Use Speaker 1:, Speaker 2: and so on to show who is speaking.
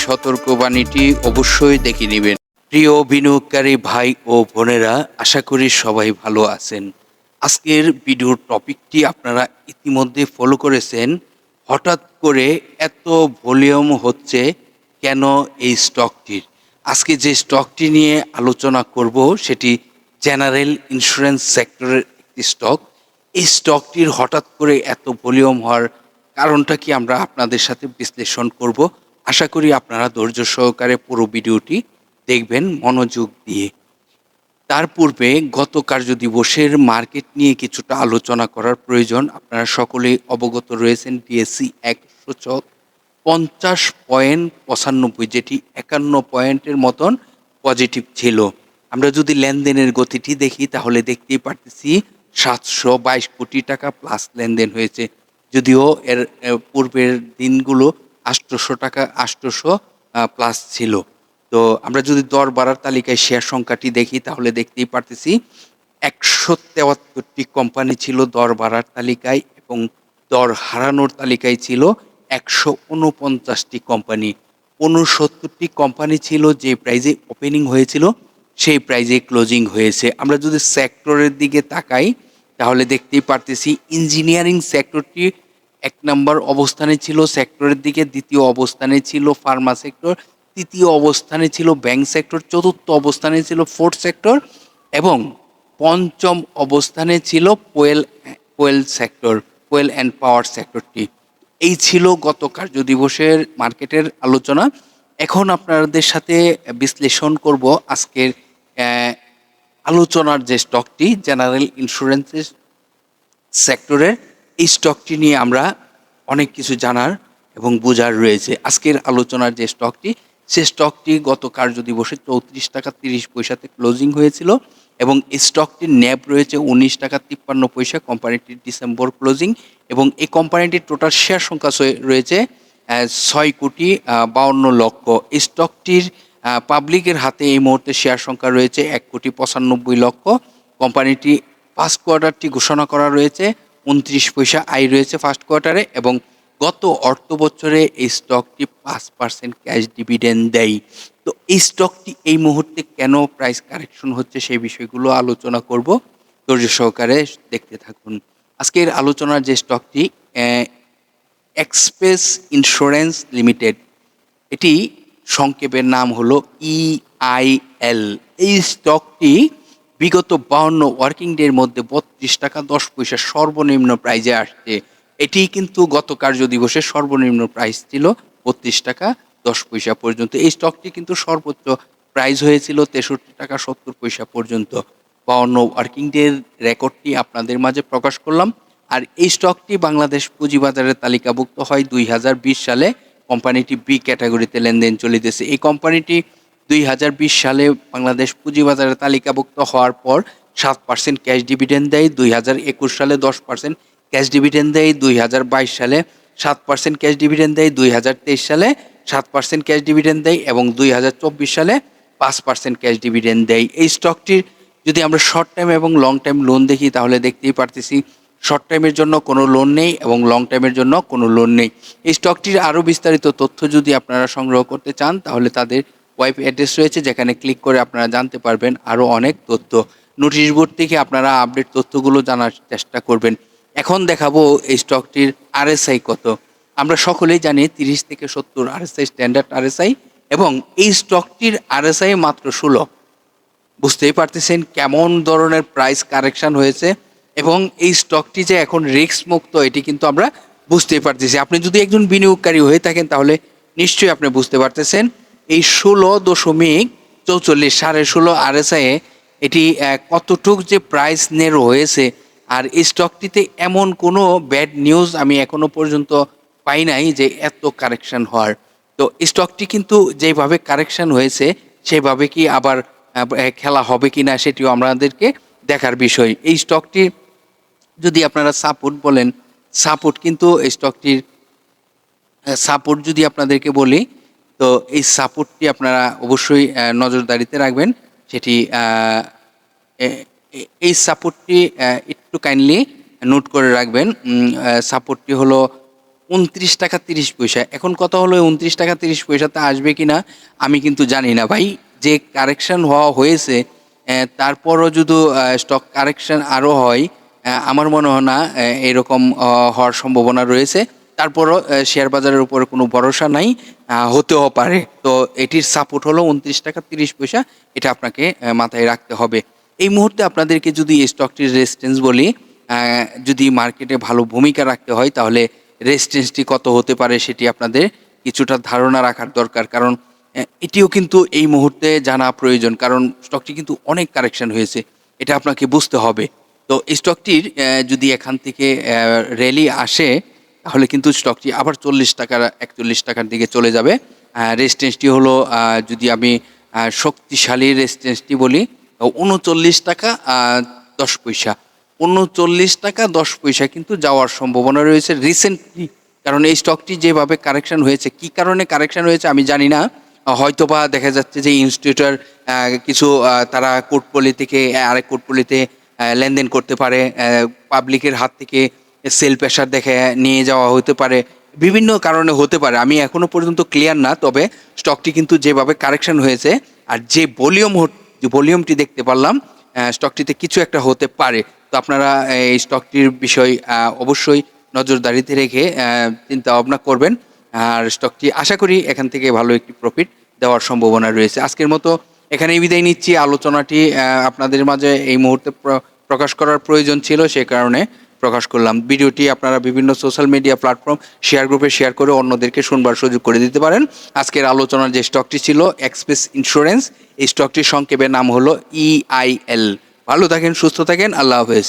Speaker 1: সতর্কবাণীটি অবশ্যই দেখে নেবেন। প্রিয় বিনিয়োগকারী ভাই ও বোনেরা, আশা করি সবাই ভালো আছেন। আজকের ভিডিওর টপিকটি আপনারা ইতিমধ্যে ফলো করেছেন। হঠাৎ করে এত ভলিউম হচ্ছে কেন এই স্টকটির আজকে যে স্টকটি নিয়ে আলোচনা করব, সেটি জেনারেল ইন্স্যুরেন্স সেক্টরের একটি স্টক। এই স্টকটির হঠাৎ করে এত ভলিউম হওয়ার কারণটা কি আমরা আপনাদের সাথে বিশ্লেষণ করব? আশা করি আপনারা ধৈর্য সহকারে পুরো ভিডিওটি দেখবেন মনোযোগ দিয়ে। তার পূর্বে গত কার্যদিবসের মার্কেট নিয়ে কিছুটা আলোচনা করার প্রয়োজন। আপনারা সকলেই অবগত রয়েছেন ডিএসসি এক সূচক পঞ্চাশ পয়েন্ট পঁচানব্বই, যেটি একান্ন পয়েন্টের মতন পজিটিভ ছিল। আমরা যদি লেনদেনের গতিটি দেখি, তাহলে দেখতেই পারতেছি সাতশো বাইশ কোটি টাকা প্লাস লেনদেন হয়েছে। যদিও এর পূর্বের দিনগুলো আটশোশো টাকা আটশোশো প্লাস ছিল। তো আমরা যদি দর বাড়ার তালিকায় শেয়ার সংখ্যাটি দেখি, তাহলে দেখতেই পারতেছি একশো তেয়াত্তরটি কোম্পানি ছিল দর বাড়ার তালিকায় এবং দর হারানোর তালিকায় ছিল একশো উনপঞ্চাশটি কোম্পানি উনসত্তরটি কোম্পানি ছিল যে প্রাইজে ওপেনিং হয়েছিল, সেই প্রাইজে ক্লোজিং হয়েছে। আমরা যদি সেক্টরের দিকে তাকাই, তাহলে দেখতেই পারতেছি ইঞ্জিনিয়ারিং সেক্টরটি এক নম্বর অবস্থানে ছিল সেক্টরের দিকে দ্বিতীয় অবস্থানে ছিল ফার্মা সেক্টর তৃতীয় অবস্থানে ছিল ব্যাংক সেক্টর চতুর্থ অবস্থানে ছিল ফোর্থ সেক্টর এবং পঞ্চম অবস্থানে ছিল পোয়েল কোয়েল সেক্টর কোয়েল অ্যান্ড পাওয়ার সেক্টরটি এই ছিল গত কার্য দিবসের মার্কেটের আলোচনা। এখন আপনাদের সাথে বিশ্লেষণ করব আজকের আলোচনার যে স্টকটি জেনারেল ইন্স্যুরেন্সের সেক্টরের এই স্টকটি নিয়ে আমরা অনেক কিছু জানার এবং বোঝার রয়েছে। আজকের আলোচনার যে স্টকটি সে স্টকটি গত কার্য দিবসে চৌত্রিশ টাকা তিরিশ পয়সাতে ক্লোজিং হয়েছিল এবং এই স্টকটির ন্যাব রয়েছে উনিশ টাকা তিপ্পান্ন পয়সা কোম্পানিটির ডিসেম্বর ক্লোজিং এবং এই কোম্পানিটির টোটাল শেয়ার সংখ্যা রয়েছে ছয় কোটি বাউন্ন লক্ষ। এই স্টকটির পাবলিকের হাতে এই মুহূর্তে শেয়ার সংখ্যা রয়েছে এক কোটি পঁচানব্বই লক্ষ। কোম্পানিটি ফার্স্ট কোয়ার্টারটি ঘোষণা করা রয়েছে। উনত্রিশ পয়সা আয় রয়েছে ফার্স্ট কোয়ার্টারে এবং গত অর্থ বছরে এই স্টকটি পাঁচ পার্সেন্ট ক্যাশ ডিভিডেন্ড দেয়। তো এই স্টকটি এই মুহূর্তে কেন প্রাইস কারেকশন হচ্ছে সেই বিষয়গুলো আলোচনা করব। ধৈর্য সহকারে দেখতে থাকুন। আজকের আলোচনার যে স্টকটি এক্সপ্রেস ইন্স্যুরেন্স লিমিটেড এটি সংক্ষেপের নাম হলো ইআইএল এই স্টকটি বিগত বাউন্ন ওয়ার্কিং ডের মধ্যে বত্রিশ টাকা দশ পয়সা সর্বনিম্ন প্রাইজে আসছে। এটি কিন্তু গত কার্য দিবসের সর্বনিম্ন প্রাইস ছিল বত্রিশ টাকা দশ পয়সা পর্যন্ত। এই স্টকটি কিন্তু সর্বোচ্চ প্রাইস হয়েছিল তেষট্টি টাকা সত্তর পয়সা পর্যন্ত। বাউন্ন ওয়ার্কিং ডের রেকর্ডটি আপনাদের মাঝে প্রকাশ করলাম। আর এই স্টকটি বাংলাদেশ পুঁজিবাজারে তালিকাভুক্ত হয় দুই হাজার বিশ সালে। কোম্পানিটি বি ক্যাটাগরিতে লেনদেন চলিতেছে। এই কোম্পানিটি দুই হাজার বিশ সালে বাংলাদেশ পুঁজিবাজারে তালিকাভুক্ত হওয়ার পর সাত পার্সেন্ট ক্যাশ ডিভিডেন্ড দেয়, দুই হাজার একুশ সালে দশ পার্সেন্ট ক্যাশ ডিভিডেন্ড দেয়, দুই হাজার বাইশ সালে সাত পার্সেন্ট ক্যাশ ডিভিডেন্ড দেয়, দুই হাজার তেইশ সালে সাত পার্সেন্ট ক্যাশ ডিভিডেন্ড দেয় এবং দুই হাজার চব্বিশ সালে পাঁচ পার্সেন্ট ক্যাশ ডিভিডেন্ড দেয়। এই স্টকটির যদি আমরা শর্ট টাইম এবং লং টাইম লোন দেখি, তাহলে দেখতেই পারতেছি শর্ট টাইমের জন্য কোনো লোন নেই এবং লং টাইমের জন্য কোনো লোন নেই। এই স্টকটির আরও বিস্তারিত তথ্য যদি আপনারা সংগ্রহ করতে চান, তাহলে তাদের ওয়েব অ্যাড্রেস রয়েছে, যেখানে ক্লিক করে আপনারা জানতে পারবেন আরও অনেক তথ্য। নোটিশ বোর্ড থেকে আপনারা আপডেট তথ্যগুলো জানার চেষ্টা করবেন। এখন দেখাবো এই স্টকটির আরএসআই কত। আমরা সকলেই জানি তিরিশ থেকে সত্তর আরএসআই স্ট্যান্ডার্ড আরএসআই এবং এই স্টকটির আরএসআই মাত্র ষোলো। বুঝতেই পারতেছেন কেমন ধরনের প্রাইস কারেকশন হয়েছে এবং এই স্টকটি যে এখন রিস্ক মুক্ত, এটি কিন্তু আমরা বুঝতেই পারতেছি। আপনি যদি একজন বিনিয়োগকারী হয়ে থাকেন, তাহলে নিশ্চয়ই আপনি বুঝতে পারতেছেন এই ষোলো দশমিক চৌচল্লিশ, সাড়ে ষোলো আরএসআই এটি কতটুক যে প্রাইস নেরো হয়েছে আর এই স্টকটিতে এমন কোনো ব্যাড নিউজ আমি এখনও পর্যন্ত পাই নাই যে এত কারেকশন হওয়ার। তো স্টকটি কিন্তু যেভাবে কারেকশন হয়েছে, সেভাবে কি আবার খেলা হবে কি না সেটিও আমাদেরকে দেখার বিষয়। এই স্টকটি যদি আপনারা সাপোর্ট বলেন সাপোর্ট কিন্তু এই স্টকটির সাপোর্ট যদি আপনাদেরকে বলি তো এই সাপোর্টটি আপনারা অবশ্যই নজরদারিতে রাখবেন। সেটি এই সাপোর্টটি একটু কাইন্ডলি নোট করে রাখবেন। সাপোর্টটি হলো উনত্রিশ টাকা তিরিশ পয়সা। এখন কথা হলো উনত্রিশ টাকা তিরিশ পয়সাতে আসবে কি না আমি কিন্তু জানি না। ভাই, যে কারেকশন হওয়া হয়েছে তারপরও যদি স্টক কারেকশন আরও হয় আমার মনে হয় না এরকম হওয়ার সম্ভাবনা রয়েছে। তারপরও শেয়ার বাজারের উপর কোনো ভরসা নাই হতেও পারে। তো এটির সাপোর্ট হলো উনত্রিশ টাকা তিরিশ পয়সা, এটা আপনাকে মাথায় রাখতে হবে। এই মুহূর্তে আপনাদেরকে যদি স্টকটির রেজিস্ট্যান্স বলি যদি মার্কেটে ভালো ভূমিকা রাখতে হয়, তাহলে রেজিস্ট্যান্সটি কত হতে পারে সেটি আপনাদের কিছুটা ধারণা রাখার দরকার। কারণ এটিও কিন্তু এই মুহূর্তে জানা প্রয়োজন, কারণ স্টকটি কিন্তু অনেক কারেকশন হয়েছে, এটা আপনাকে বুঝতে হবে। তো স্টকটির যদি এখান থেকে র্যালি আসে তাহলে কিন্তু স্টকটি আবার চল্লিশ টাকার, একচল্লিশ টাকার দিকে চলে যাবে। রেজিস্ট্যান্সটি হলো যদি আমি শক্তিশালী রেজিস্ট্যান্সটি বলি উনচল্লিশ টাকা দশ পয়সা। উনচল্লিশ টাকা, দশ পয়সা কিন্তু যাওয়ার সম্ভাবনা রয়েছে রিসেন্টলি কারণ এই স্টকটি যেভাবে কারেকশন হয়েছে, কি কারণে কারেকশন হয়েছে আমি জানি না। হয়তো বা দেখা যাচ্ছে যে ইনস্টিটিউটার কিছু তারা কোর্টপলি থেকে আরেক কোর্টপলিতে লেনদেন করতে পারে পাবলিকের হাত থেকে সেল প্রেশার দেখে নিয়ে যাওয়া হতে পারে, বিভিন্ন কারণে হতে পারে। আমি এখনও পর্যন্ত ক্লিয়ার না, তবে স্টকটি কিন্তু যেভাবে কারেকশন হয়েছে আর যে ভলিউম ভলিউমটি দেখতে পারলাম স্টকটিতে কিছু একটা হতে পারে। তো আপনারা এই স্টকটির বিষয় অবশ্যই নজরদারিতে রেখে চিন্তা ভাবনা করবেন। আর স্টকটি আশা করি এখান থেকে ভালো একটি প্রফিট দেওয়ার সম্ভাবনা রয়েছে। আজকের মতো এখানেই বিদায় নিচ্ছি। আলোচনাটি আপনাদের মাঝে এই মুহূর্তে প্রকাশ করার প্রয়োজন ছিল সে কারণে প্রকাশ করলাম। ভিডিওটি আপনারা বিভিন্ন সোশ্যাল মিডিয়া প্ল্যাটফর্ম শেয়ার গ্রুপে শেয়ার করে অন্যদেরকে শুনবার সুযোগ করে দিতে পারেন। আজকের আলোচনার যে স্টকটি ছিল এক্সপ্রেস ইন্স্যুরেন্স এই স্টকটির সংক্ষেপে নাম হলো ইআইএল ভালো থাকেন, সুস্থ থাকেন, আল্লাহ হাফেজ।